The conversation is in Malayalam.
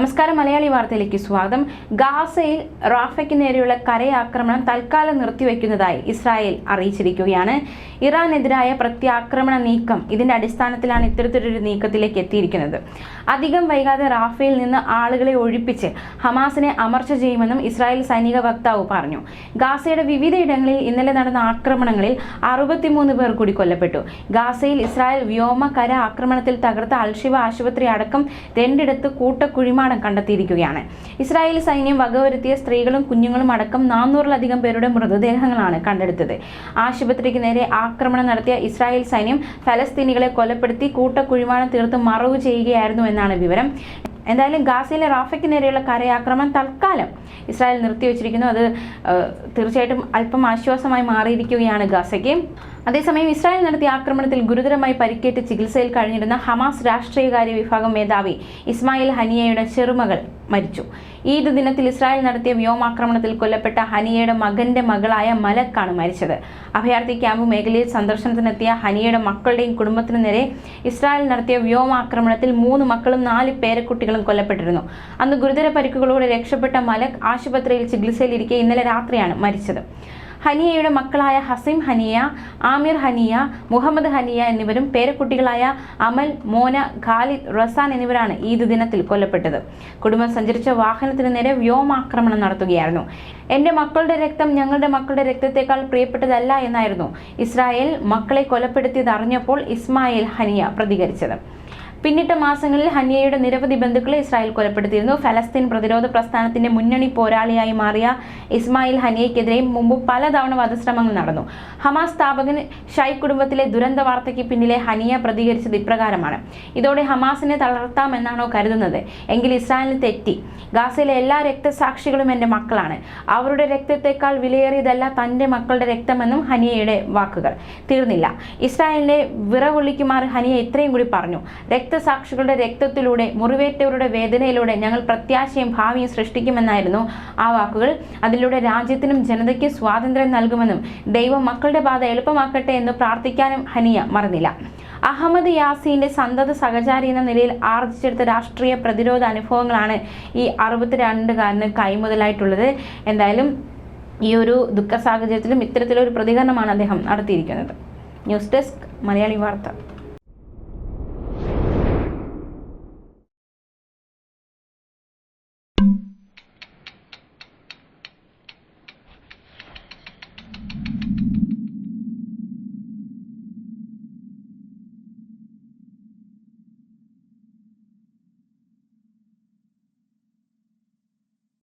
നമസ്കാരം മലയാളി വാർത്തയിലേക്ക് സ്വാഗതം. ഗാസയിൽ റാഫയ്ക്ക് നേരെയുള്ള കരയാക്രമണം തൽക്കാലം നിർത്തിവെക്കുന്നതായി ഇസ്രായേൽ അറിയിച്ചിരിക്കുകയാണ്. ഇറാനെതിരായ പ്രത്യാക്രമണ നീക്കം ഇതിന്റെ അടിസ്ഥാനത്തിലാണ് ഇത്തരത്തിലൊരു നീക്കത്തിലേക്ക് എത്തിയിരിക്കുന്നത്. അധികം വൈകാതെ റാഫയിൽ നിന്ന് ആളുകളെ ഒഴിപ്പിച്ച് ഹമാസിനെ അമർച്ച ചെയ്യുമെന്നും ഇസ്രായേൽ സൈനിക വക്താവ് പറഞ്ഞു. ഗാസയുടെ വിവിധയിടങ്ങളിൽ ഇന്നലെ നടന്ന ആക്രമണങ്ങളിൽ അറുപത്തിമൂന്ന് പേർ കൂടി കൊല്ലപ്പെട്ടു. ഗാസയിൽ ഇസ്രായേൽ വ്യോമ കര ആക്രമണത്തിൽ തകർത്ത അൽഷിവ ആശുപത്രി അടക്കം രണ്ടിടത്ത് കൂട്ടക്കുഴിമാടം കണ്ടെത്തിയിരിക്കുകയാണ്. ഇസ്രായേൽ സൈന്യം വകവരുത്തിയ സ്ത്രീകളും കുഞ്ഞുങ്ങളും അടക്കം നാനൂറിലധികം പേരുടെ മൃതദേഹങ്ങളാണ് കണ്ടെടുത്തത്. ആശുപത്രിക്ക് നേരെ ആക്രമണം നടത്തിയ ഇസ്രായേൽ സൈന്യം ഫലസ്തീനികളെ കൊലപ്പെടുത്തി കൂട്ടക്കുഴിമാനം തീർത്ത് മറവ് ചെയ്യുകയായിരുന്നു എന്നാണ് വിവരം. എന്തായാലും ഗാസയിലെ റാഫയ്ക്ക് നേരെയുള്ള കരയാക്രമണം തൽക്കാലം ഇസ്രായേൽ നിർത്തിവെച്ചിരിക്കുന്നു. അത് തീർച്ചയായിട്ടും അല്പം ആശ്വാസമായി മാറിയിരിക്കുകയാണ് ഗാസയ്ക്ക്. അതേസമയം ഇസ്രായേൽ നടത്തിയ ആക്രമണത്തിൽ ഗുരുതരമായി പരിക്കേറ്റ് ചികിത്സയിൽ കഴിഞ്ഞിരുന്ന ഹമാസ് രാഷ്ട്രീയകാര്യ വിഭാഗം മേധാവി ഇസ്മായിൽ ഹനിയയുടെ ചെറുമകൾ മരിച്ചു. ഈദ് ദിനത്തിൽ ഇസ്രായേൽ നടത്തിയ വ്യോമാക്രമണത്തിൽ കൊല്ലപ്പെട്ട ഹനിയയുടെ മകന്റെ മകളായ മലക്കാണ് മരിച്ചത്. അഭയാർത്ഥി ക്യാമ്പ് മേഖലയിൽ സന്ദർശനത്തിനെത്തിയ ഹനിയയുടെ മക്കളുടെയും കുടുംബത്തിനു നേരെ ഇസ്രായേൽ നടത്തിയ വ്യോമാക്രമണത്തിൽ മൂന്ന് മക്കളും നാല് പേരക്കുട്ടികളും കൊല്ലപ്പെട്ടിരുന്നു. അന്ന് ഗുരുതര പരിക്കുകളോടെ രക്ഷപ്പെട്ട മലക് ആശുപത്രിയിൽ ചികിത്സയിലിരിക്കെ ഇന്നലെ രാത്രിയാണ് മരിച്ചത്. ഹനിയയുടെ മക്കളായ ഹസീം ഹനിയ ആമിർ ഹനിയ മുഹമ്മദ് ഹനിയ എന്നിവരും പേരക്കുട്ടികളായ അമൽ മോന ഖാലിദ് റസാൻ എന്നിവരാണ് ഈദ് ദിനത്തിൽ കൊല്ലപ്പെട്ടത്. കുടുംബം സഞ്ചരിച്ച വാഹനത്തിന് നേരെ വ്യോമാക്രമണം നടത്തുകയായിരുന്നു. എന്റെ മക്കളുടെ രക്തം ഞങ്ങളുടെ മക്കളുടെ രക്തത്തെക്കാൾ പ്രിയപ്പെട്ടതല്ല എന്നായിരുന്നു ഇസ്രായേൽ മക്കളെ കൊലപ്പെടുത്തിയത് അറിഞ്ഞപ്പോൾ ഇസ്മായിൽ ഹനിയ പ്രതികരിച്ചത്. പിന്നിട്ട മാസങ്ങളിൽ ഹനിയയുടെ നിരവധി ബന്ധുക്കളെ ഇസ്രായേൽ കൊലപ്പെടുത്തിയിരുന്നു. ഫലസ്തീൻ പ്രതിരോധ പ്രസ്ഥാനത്തിന്റെ മുന്നണി പോരാളിയായി മാറിയ ഇസ്മായിൽ ഹനിയയ്ക്കെതിരെയും മുമ്പ് പലതവണ വധശ്രമങ്ങൾ നടന്നു. ഹമാസ് സ്ഥാപകൻ ഷൈ കുടുംബത്തിലെ ദുരന്ത വാർത്തയ്ക്ക് പിന്നിലെ ഹനിയ പ്രതികരിച്ചത് ഇപ്രകാരമാണ്. ഇതോടെ ഹമാസിനെ തളർത്താമെന്നാണോ കരുതുന്നത്? എങ്കിൽ ഇസ്രായേലിന് തെറ്റി. ഗാസയിലെ എല്ലാ രക്തസാക്ഷികളും എന്റെ മക്കളാണ്. അവരുടെ രക്തത്തെക്കാൾ വിലയേറിയതല്ല തന്റെ മക്കളുടെ രക്തമെന്നും ഹനിയയുടെ വാക്കുകൾ. തീർന്നില്ല. ഇസ്രായേലിന്റെ വിറകൊള്ളിക്കുമാർ ഹനിയ ഇത്രയും കൂടി പറഞ്ഞു. രക്തസാക്ഷികളുടെ രക്തത്തിലൂടെ മുറിവേറ്റവരുടെ വേദനയിലൂടെ ഞങ്ങൾ പ്രത്യാശയും ഭാവിയും സൃഷ്ടിക്കുമെന്നായിരുന്നു ആ വാക്കുകൾ. അതിലൂടെ രാജ്യത്തിനും ജനതയ്ക്ക് സ്വാതന്ത്ര്യം നൽകുമെന്നും ദൈവം മക്കളുടെ പാത എളുപ്പമാക്കട്ടെ എന്ന് പ്രാർത്ഥിക്കാനും ഹനിയ മറന്നില്ല. അഹമ്മദ് യാസീന്റെ സന്തത സഹചാരി എന്ന നിലയിൽ ആർജിച്ചെടുത്ത രാഷ്ട്രീയ പ്രതിരോധ അനുഭവങ്ങളാണ് ഈ അറുപത്തിരണ്ടുകാരന് കൈമുതലായിട്ടുള്ളത്. എന്തായാലും ഈ ഒരു ദുഃഖ സാഹചര്യത്തിലും ഇത്തരത്തിലൊരു പ്രതികരണമാണ് അദ്ദേഹം നടത്തിയിരിക്കുന്നത്. ന്യൂസ് ഡെസ്ക് മലയാളി വാർത്ത.